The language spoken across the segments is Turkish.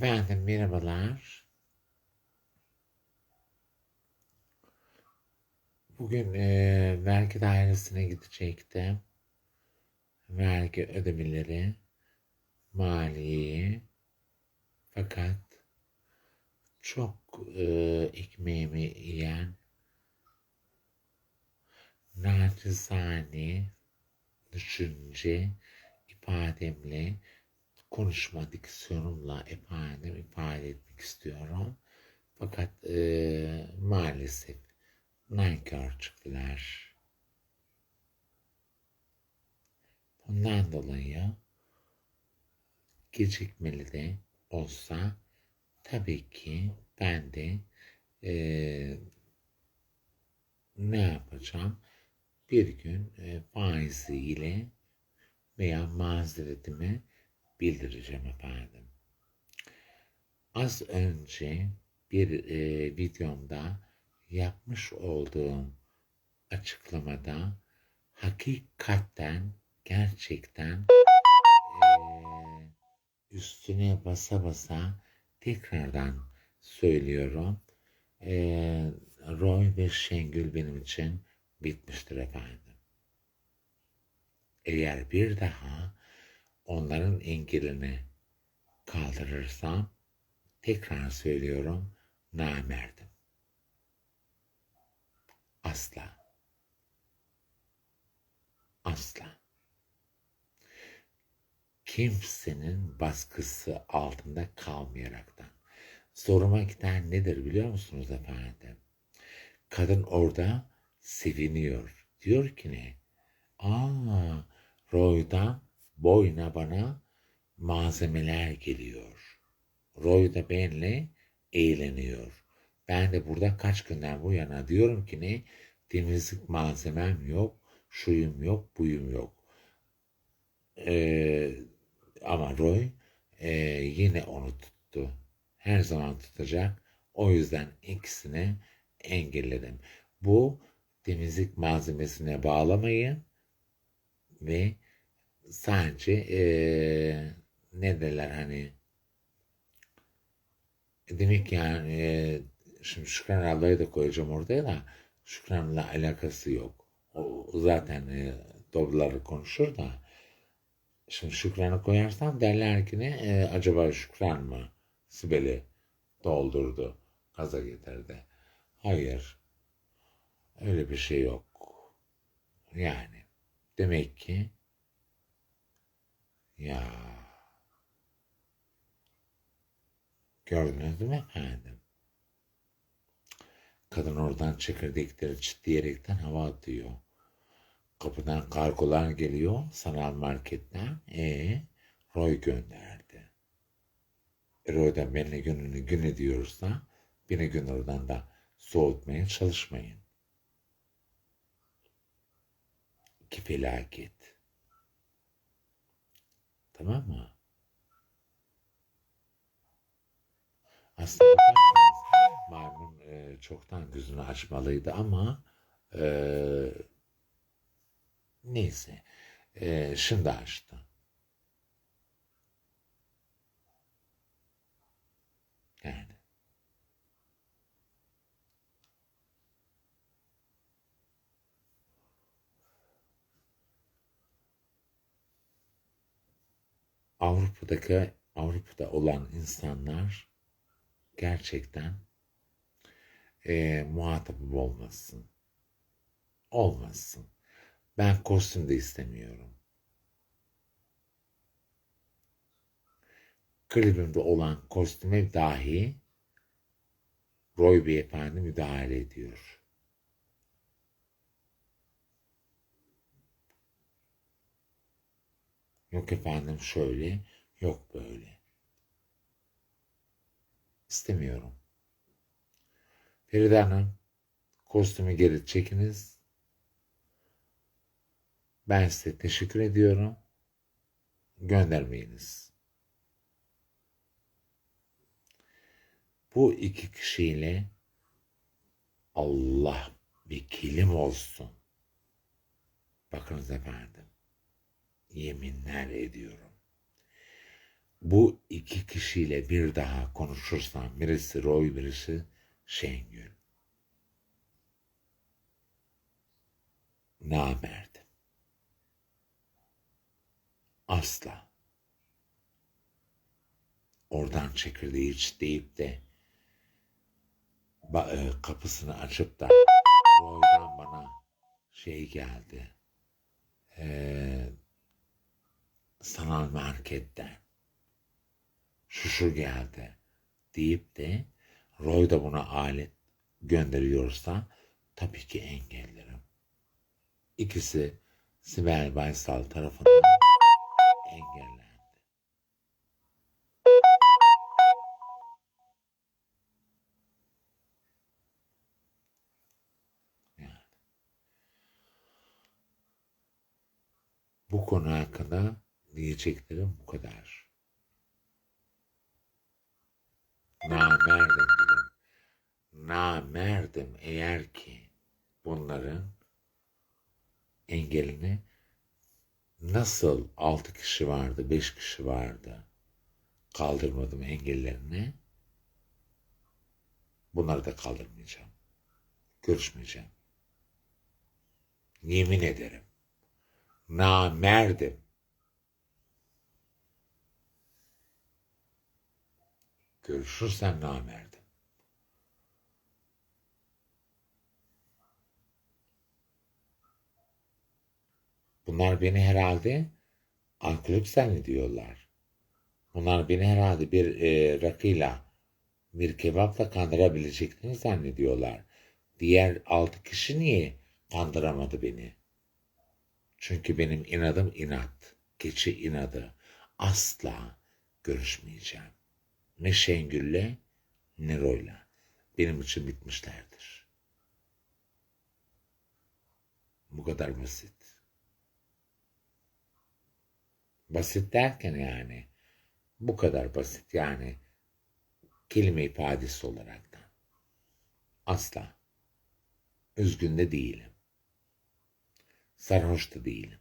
Efendim merhabalar. Bugün eee, vergi dairesine gidecektim. Vergi ödemeleri, maliye. Fakat çok eee, ekmeğimi yiyen naçizane düşünce ifademle konuşma diksiyonumla efendim ifade etmek istiyorum. Fakat eee, maalesef nankör çıktılar. Bundan dolayı gecikmeli de olsa tabii ki ben de eee, ne yapacağım? Bir gün e, faiziyle veya mazeretimi bildireceğim efendim. Az önce bir e, videomda yapmış olduğum açıklamada hakikaten gerçekten e, üstüne basa basa tekrardan söylüyorum. E, Roy ve Şengül benim için bitmiştir efendim. Eğer bir daha onların engelini kaldırırsam tekrar söylüyorum namerdim. Asla. Asla. Kimsenin baskısı altında kalmayaraktan. Zoruma giden nedir biliyor musunuz efendim? Kadın orada seviniyor. Diyor ki ne? Aa, Roy'dan boyuna bana malzemeler geliyor. Roy da benimle eğleniyor. Ben de burada kaç günden bu yana diyorum ki ne? Temizlik malzemem yok, şuyum yok, buyum yok. Ee, ama Roy e, yine onu tuttu. Her zaman tutacak. O yüzden ikisini engelledim. Bu temizlik malzemesine bağlamayın ve sadece eee ne derler hani demek yani eee, şimdi Şükran ablayı da koyacağım oraya da Şükran'la alakası yok. O zaten eee dobları konuşur da şimdi Şükran'ı koyarsam derler ki ne eee, acaba Şükran mı Sibel'i doldurdu gaza getirdi. Hayır öyle bir şey yok. Yani demek ki ya gördünüz mü efendim? Kadın oradan çekirdekleri çitleyerekten hava atıyor. Kapıdan kargolar geliyor sanal marketten. E Roy gönderdi. E, Roy'dan benimle gününü gün ediyorsa beni gün oradan da soğutmaya çalışmayın. Ki felaket. Tamam mı? Aslında maymun e, çoktan gözünü açmalıydı ama e, neyse e, şimdi açtı. Yani Avrupa'daki Avrupa'da olan insanlar gerçekten e, muhatabım olmasın. Olmasın. Ben kostüm de istemiyorum. Klibimde olan kostüme dahi Roy Beyefendi müdahale ediyor. Yok efendim şöyle, yok böyle. İstemiyorum. Feride Hanım, kostümü geri çekiniz. Ben size teşekkür ediyorum. Göndermeyiniz. Bu iki kişiyle Allah vekilim olsun. Bakınız efendim yeminler ediyorum. bu iki kişiyle bir daha konuşursam birisi Roy birisi Şengül. Namerdim. Asla. Oradan çekirdeği iç deyip de e, kapısını açıp da Roy'dan bana şey geldi. Ee, sanal marketten şu şu geldi deyip de Roy da buna alet gönderiyorsa tabii ki engellerim. İkisi Sibel Baysal tarafından engellendi. Yani. Bu konu hakkında diyeceklerim bu kadar. Namerdim dedim. Namerdim eğer ki bunların engelini nasıl altı kişi vardı, beş kişi vardı kaldırmadım engellerini. Bunları da kaldırmayacağım. Görüşmeyeceğim. Yemin ederim. Namerdim. Görüşürsem namerdim. Bunlar beni herhalde alkolik zannediyorlar. Bunlar beni herhalde bir e, rakıyla, bir kebapla kandırabileceklerini zannediyorlar. Diğer altı kişi niye kandıramadı beni? Çünkü benim inadım inat, keçi inadı. Asla görüşmeyeceğim. Ne Şengül'le ne Roy'la. Benim için bitmişlerdir. Bu kadar basit. Basit derken yani bu kadar basit yani kelime ifadesi olarak da. Asla. Üzgün de değilim. Sarhoş da değilim.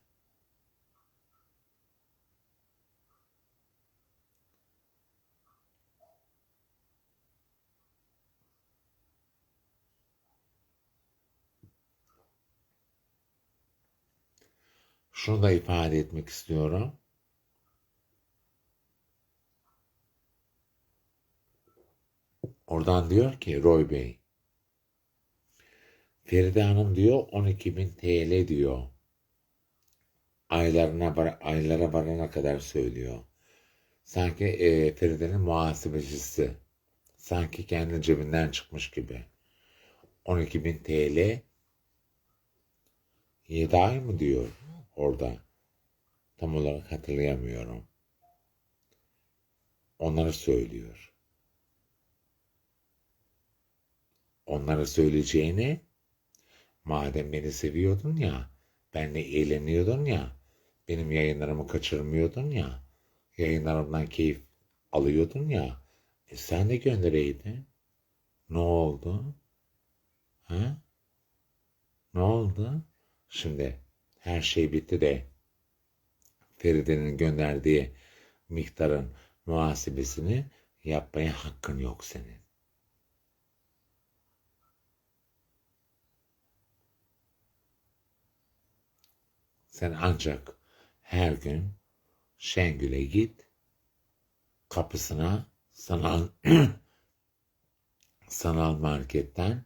Şunu da ifade etmek istiyorum. Oradan diyor ki Roy Bey, Feride Hanım diyor 12 bin TL diyor. Aylarına aylara varana kadar söylüyor. Sanki e, Feride'nin muhasebecisi. Sanki kendi cebinden çıkmış gibi. 12 bin TL 7 ay mı diyor orada. Tam olarak hatırlayamıyorum. Onları söylüyor. Onlara söyleyeceğini madem beni seviyordun ya, benle eğleniyordun ya, benim yayınlarımı kaçırmıyordun ya, yayınlarımdan keyif alıyordun ya, e sen de göndereydin. Ne oldu? Ha? Ne oldu? Şimdi her şey bitti de Feride'nin gönderdiği miktarın muhasebesini yapmaya hakkın yok senin. Sen ancak her gün Şengül'e git, kapısına sanal sanal marketten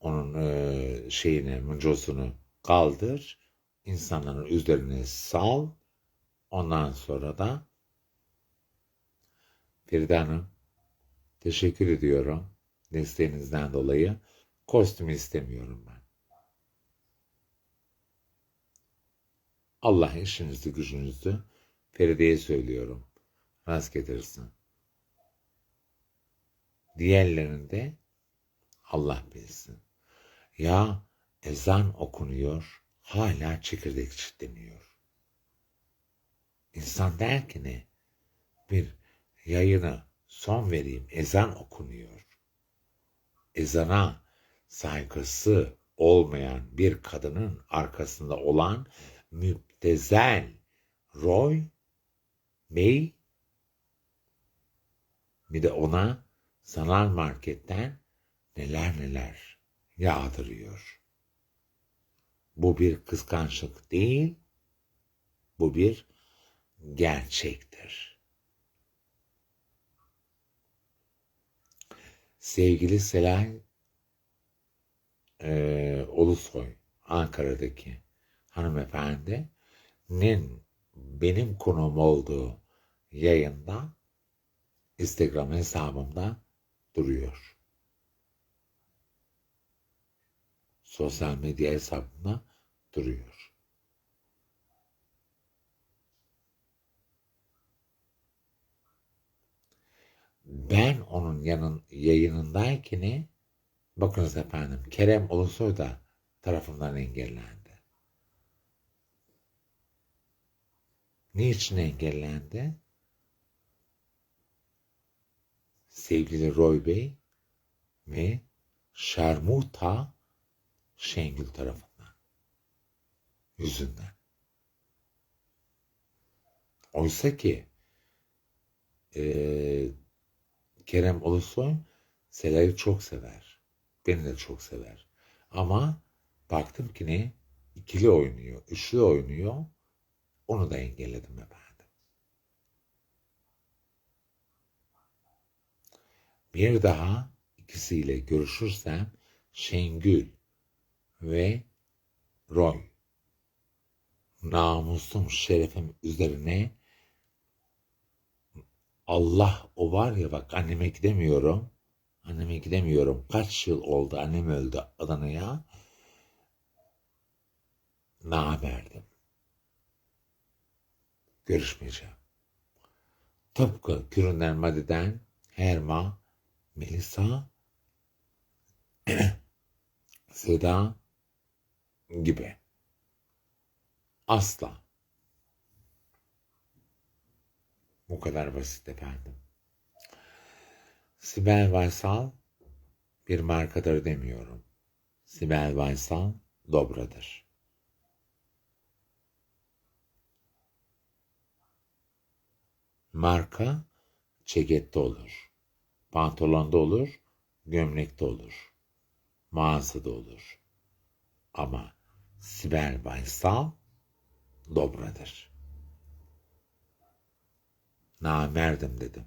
onun e, şeyini, mıncosunu kaldır, insanların üzerine sal, ondan sonra da Feride Hanım, teşekkür ediyorum desteğinizden dolayı. Kostüm istemiyorum ben. Allah işinizi gücünüzü Feride'ye söylüyorum. Rast getirsin. Diğerlerini de Allah bilsin. Ya ezan okunuyor, hala çekirdek çitleniyor. İnsan der ki ne? Bir yayını son vereyim, ezan okunuyor. Ezana saygısı olmayan bir kadının arkasında olan müptezel Roy Bey Bir de ona sanal marketten neler neler yağdırıyor. Bu bir kıskançlık değil, bu bir gerçektir. Sevgili Selay e, Ulusoy, Ankara'daki hanımefendinin benim konuğum olduğu yayında Instagram hesabımda duruyor. Sosyal medya hesabımda duruyor. Ben onun yanın yayınındayken bakınız efendim Kerem Ulusoy da tarafından engellendi. Niçin engellendi? Sevgili Roy Bey ve Şermuta Şengül tarafından. Yüzünden. Oysa ki e, Kerem Ulusoy Selay'ı çok sever. Beni de çok sever. Ama baktım ki ne? ikili oynuyor, üçlü oynuyor. Onu da engelledim efendim. Bir daha ikisiyle görüşürsem Şengül ve Roy namusum, şerefim üzerine Allah o var ya bak anneme gidemiyorum. Anneme gidemiyorum. Kaç yıl oldu annem öldü Adana'ya. Ne verdim. Görüşmeyeceğim. Tıpkı Küründen Madi'den Herma, Melisa, Seda gibi. Asla. Bu kadar basit efendim. Sibel Vaysal bir markadır demiyorum. Sibel Vaysal dobradır. Marka cekette olur. Pantolonda olur, gömlekte olur. Mağazada olur. Ama Sibel Baysal dobradır. Namerdim dedim.